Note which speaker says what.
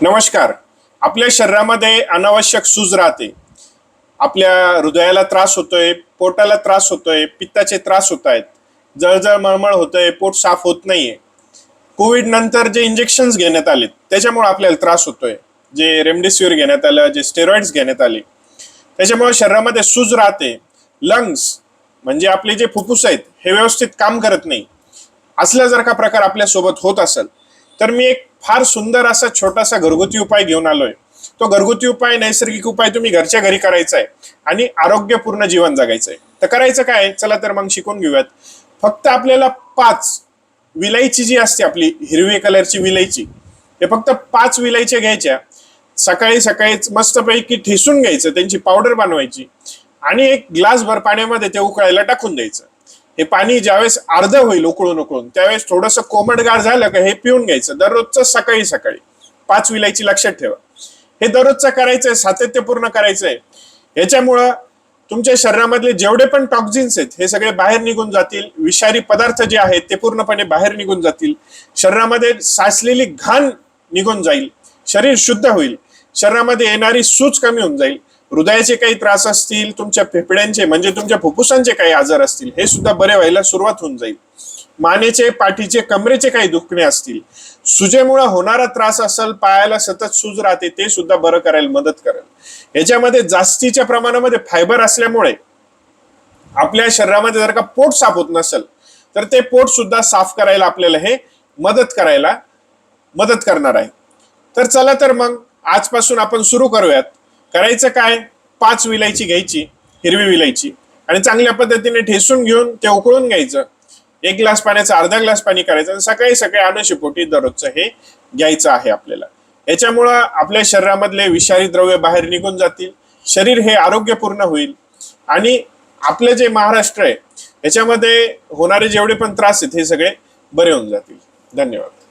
Speaker 1: नमस्कार. आपल्या शरीरामध्ये अनावश्यक सूज राहते. आपल्या हृदयाला त्रास होतोय पोटाला त्रास होतोय पित्ताचे त्रास होत आहेत. जळजळ मळमळ होतोय पोट साफ होत नाहीये. कोविड नंतर जे इंजेक्शन्स घेण्यात आले त्याच्यामुळे आपल्याला त्रास होतोय. जे रेमडेसिवीर घेण्यात आलं जे स्टेरॉइड्स घेण्यात आले त्याच्यामुळे शरीरामध्ये सूज राहते. लंग्स म्हणजे आपले जे फुफ्फुस आहेत हे व्यवस्थित काम करत नाही. असला जर का प्रकार आपल्यासोबत होत असेल तर मी एक फार सुंदर असा छोटासा घरगुती उपाय घेऊन आलोय. तो घरगुती उपाय नैसर्गिक उपाय तुम्ही घरच्या घरी करायचा आहे आणि आरोग्यपूर्ण जीवन जगायचं आहे तर करायचं काय? चला तर मग शिकून घेऊयात. फक्त आपल्याला पाच विलायची जी असते आपली हिरवी कलरची विलायची हे फक्त पाच विलायच्या घ्यायच्या. सकाळी सकाळीच मस्तपैकी ठेसून घ्यायचं त्यांची पावडर बनवायची आणि एक ग्लासभर पाण्यामध्ये ते उकळायला टाकून द्यायचं. हे पाणी ज्यावेळेस अर्ध होईल उकळून उकळून त्यावेळेस थोडस कोमटगार झालं का हे पिऊन घ्यायचं. दररोजचं सकाळी सकाळी. पाच विलायची लक्षात ठेवा. हे दररोजचं करायचंय सातत्यपूर्ण करायचंय. याच्यामुळं तुमच्या शरीरामधले जेवढे पण टॉक्झिन्स आहेत हे सगळे बाहेर निघून जातील. विषारी पदार्थ जे आहेत ते पूर्णपणे बाहेर निघून जातील. शरीरामध्ये साचलेली घाण निघून जाईल. शरीर शुद्ध होईल. शरीरामध्ये येणारी सूज कमी होऊन जाईल. हृदयाचे काही त्रास असतील तुमच्या फेफड्यांचे म्हणजे तुमच्या फुफ्फुसांचे काही आजार असतील हे सुद्धा बरे व्हायला सुरुवात होऊन जाईल. मानेचे पाठीचे कमरेचे काही दुखणे असतील सुजेमुळे होणारा त्रास असेल पायाला सतत सूज राहते ते सुद्धा बरं करायला मदत करेल. याच्यामध्ये जास्तीच्या प्रमाणामध्ये फायबर असल्यामुळे आपल्या शरीरामध्ये जर का पोट साफ होत नसेल तर ते पोट सुद्धा साफ करायला आपल्याला हे मदत करायला मदत करणार आहे. तर चला तर मग आजपासून आपण सुरू करूयात. करायचं काय? पाच विलायची घ्यायची हिरवी विलायची. आणि चांगल्या पद्धतीने ठेसून घेऊन ते उकळून घ्यायचं. एक ग्लास पाण्याचा अर्धा ग्लास पाणी करायचं आणि सकाळी सकाळी अनुशीपोटी दररोजचं हे घ्यायचं आहे आपल्याला. याच्यामुळं आपल्या शरीरामधले विषारी द्रव्य बाहेर निघून जातील. शरीर हे आरोग्यपूर्ण होईल. आणि आपलं जे महाराष्ट्र आहे याच्यामध्ये होणारे जेवढे पण त्रास आहेत हे सगळे बरे होऊन जातील. धन्यवाद.